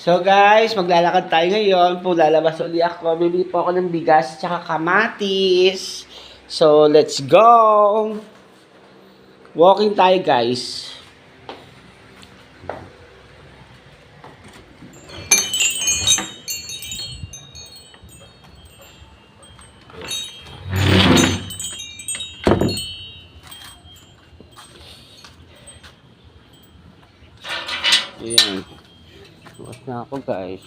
So guys, maglalakad tayo ngayon. Po lalabas ulit ako. Bibili po ako ng bigas tsaka kamatis. So let's go! Walking tayo guys. Ayan. Bukas ako guys.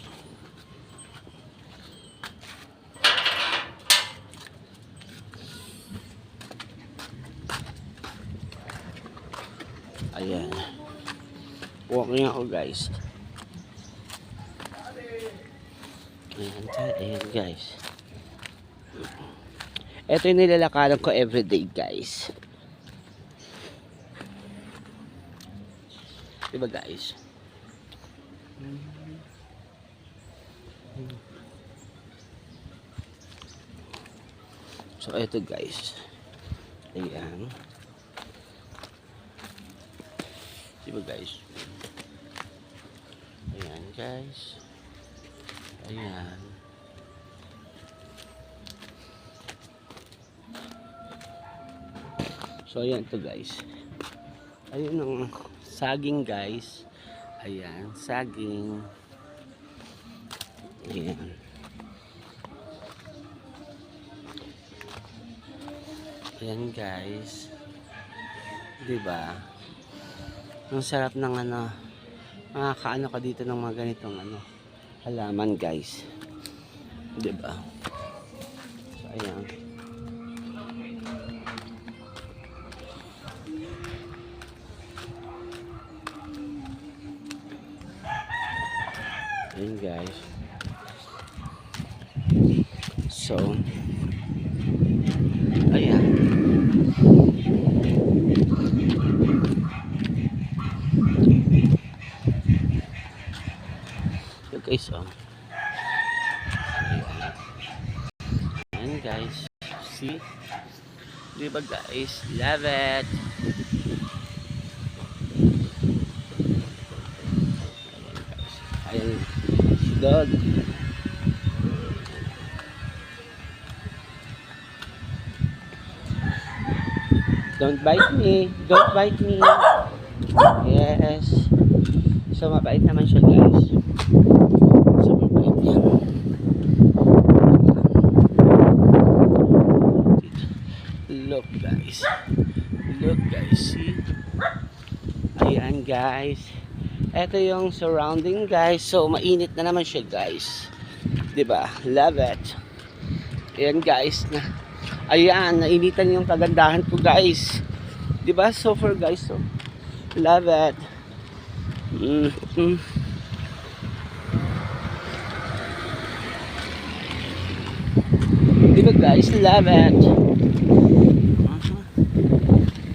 Ayan. Walking ako guys. Ayan, ayan guys. Ito yung nilalakaran ko everyday guys. Diba guys? So, ito guys. Ayan. Diba guys? Ayan guys. Ayan. So, ayan to guys. Ayun ang saging guys. Ayan, saging. Ayan. Ayan guys. 'Di ba? Ang sarap ng ano. Makakaano ka dito ng mga ganitong ano halaman guys. 'Di ba? So ayan. Ayan guys. So, ayan. So guys, oh. Ayan. Guys. See? Di ba guys? Love it. Ayan guys. Ayan. Si Dog. Don't bite me. Don't bite me. Yes. So, mabait naman siya, guys. So, mabait yan. Look, guys. Look, guys. Ayan, guys. Ito yung surrounding, guys. So, mainit na naman siya, guys. ba? Love it. Ayan, guys. Na, ayan, nainitan yung kagandahan ko, guys. ba? So far, guys. So, love it. Mm -hmm. Di ba, guys? Love it. Mhm.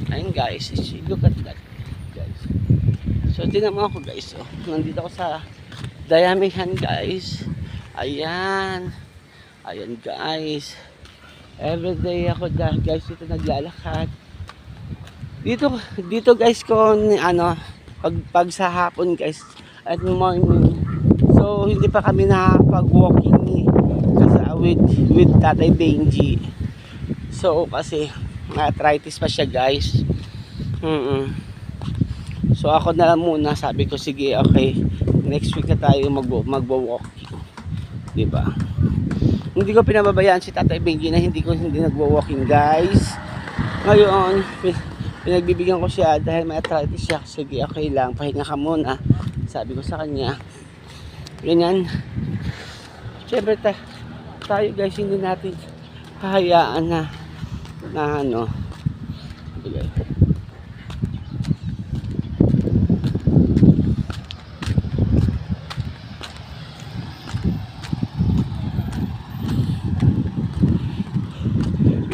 Ayun, guys. Look at that, guys. So, tingnan mo ako, guys. Oh. Nandito ako sa Dayamihan, guys. Ayan. Ayan, guys. Everyday ako, da- guys, dito naglalakad. Dito, dito, guys, ko, ano, pag, pag sa hapon, guys, at morning. So, hindi pa kami nakapag-walking ni kasi ah, with, with Tatay Benji. So, kasi, arthritis pa siya, guys. Mm So, ako na lang muna, sabi ko, sige, okay, next week na tayo mag magwo-walking. 'Di ba? Hindi ko pinababayaan si Tatay Benji na hindi ko hindi nagwo-walking, guys. Ngayon, pin- pinagbibigyan ko siya dahil may arthritis siya. Sige, okay lang, pahinga ka muna. Sabi ko sa kanya. Ganyan. Siyempre, ta- tayo guys, hindi natin hahayaan na na ano. Sige.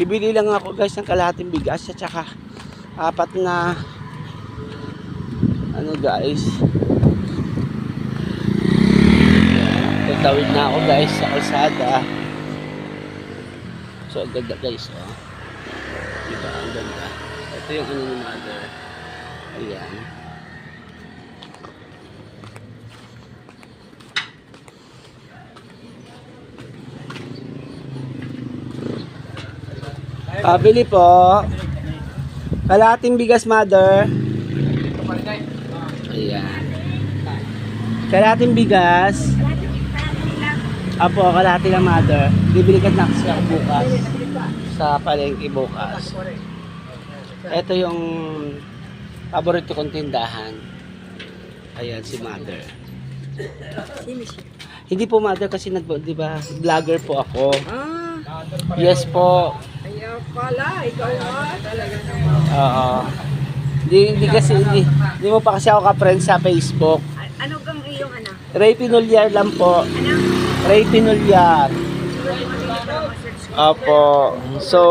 Bibili lang ako guys ng kalahating bigas at saka apat na ano guys. Tatawid na ako guys sa kalsada. So ang ganda guys oh. Diba? Ang ganda. Ito yung ano ni mother. Ayan Pabili po. Kalating bigas, mother. Ayan. Kalating bigas. Apo, kalahati lang, mother. Bibili ka na ako bukas. Sa palengke bukas. Ito yung paborito kong tindahan. Ayan, si mother. Hindi po mother kasi nag, di ba, vlogger po ako. Ah, Yes po. Kaya pala, ikaw nga talaga naman. Oo. Hindi, hindi kasi, hindi, hindi mo pa kasi ako ka-friend sa Facebook. Ano kang iyong anak? Ray Pinulyar lang po. Anak? Ray Pinulyar. Opo. So,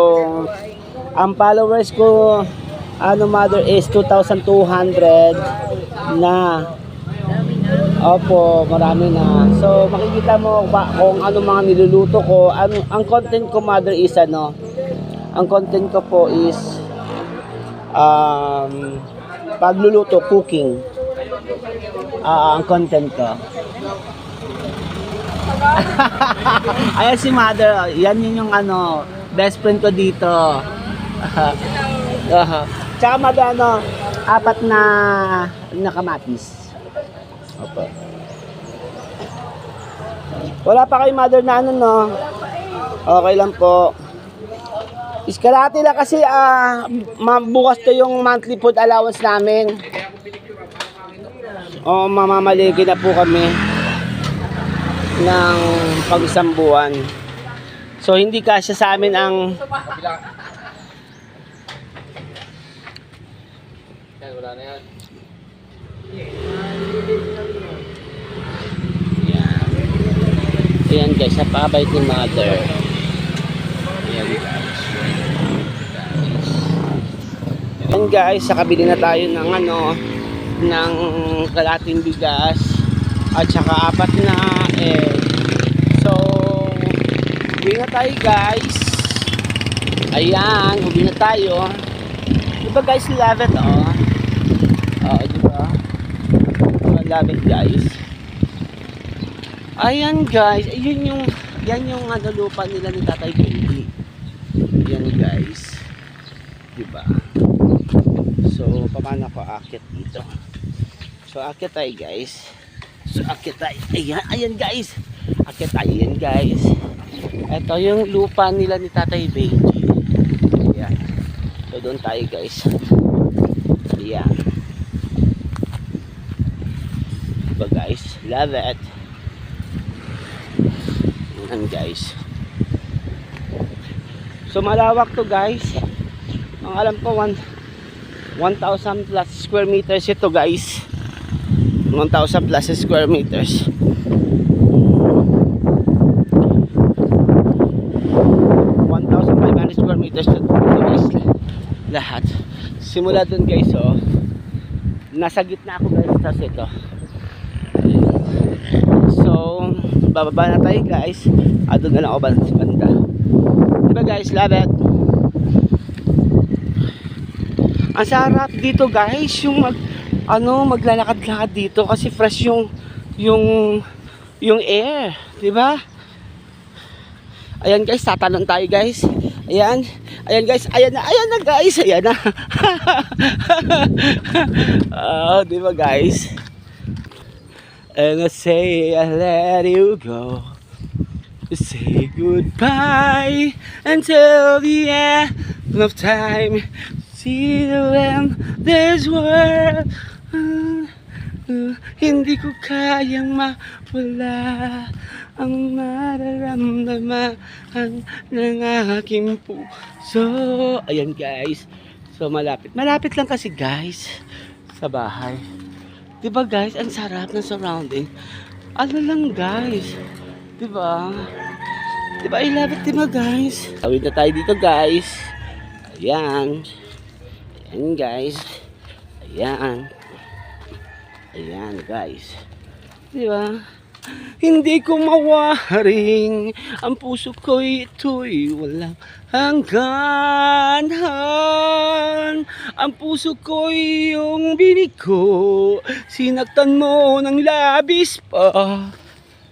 ang followers ko, ano mother is 2,200 na. Opo, marami na. So, makikita mo kung ano mga niluluto ko. Ang, ang content ko mother is ano, ang content ko po is um, pagluluto, cooking. Ah, ang content ko. Ayan si mother, oh. yan yun yung ano, best friend ko dito. Aha. Tsaka mother, ano, apat na, na kamatis. Opo. Wala pa kay mother na ano, no? Okay lang po. Iskalati lang kasi ah bukas to yung monthly food allowance namin. O mamamaligi na po kami ng pag isang buwan. So hindi kasya sa amin ang Yan. Ayan guys, napakabait ni mother. Ayan guys. Ayan guys, sakabili na tayo ng ano, ng kalating bigas at saka apat na egg. So, uwi na tayo guys. Ayan, uwi na tayo. Diba guys, love it oh. Oo, diba? Diba, love it guys. Ayan guys, ayun yung yan yung ano lupa nila ni Tatay Baby. Yan guys. 'Di ba? So, paano ako akit dito? So, akit tayo guys. So, akit tayo. Ayan, ayan guys. Akit tayo yan guys. Ito yung lupa nila ni Tatay Baby. Ayan. So, doon tayo guys. Ayan. Diba guys? Love it. Ayan guys. So malawak to guys. Ang alam ko one 1,000 plus square meters ito guys. 1,000 plus square meters. 1,500 square meters ito guys. Lahat. Simula dun guys oh. Nasa gitna ako guys. Tapos ito. So, bababa na tayo guys. At doon na lang ako sa banda. Diba guys, love it. Ang sarap dito guys, yung mag ano, maglalakad-lakad dito kasi fresh yung yung yung air, 'di ba? Ayan guys, tatalon tayo guys. Ayan. Ayan guys, ayan na, ayan na guys, ayan na. Ah, 'di ba guys? And I say I let you go. Say goodbye until the end of time. See you in this world. Ah, hindi ko kayang mawala ang nararamdaman ng aking puso. Ayan guys. So malapit. Malapit lang kasi guys sa bahay. 'Di ba guys, ang sarap ng surrounding. Ano lang guys. 'Di ba? 'Di ba I love it, 'di ba guys? Tawid na tayo dito guys. Ayan. Ayan guys. Ayan. Ayan guys. 'Di ba? Hindi ko mawaring ang puso ko'y ito'y walang hangganan. Ang puso ko'y iyong binig ko, sinaktan mo ng labis pa.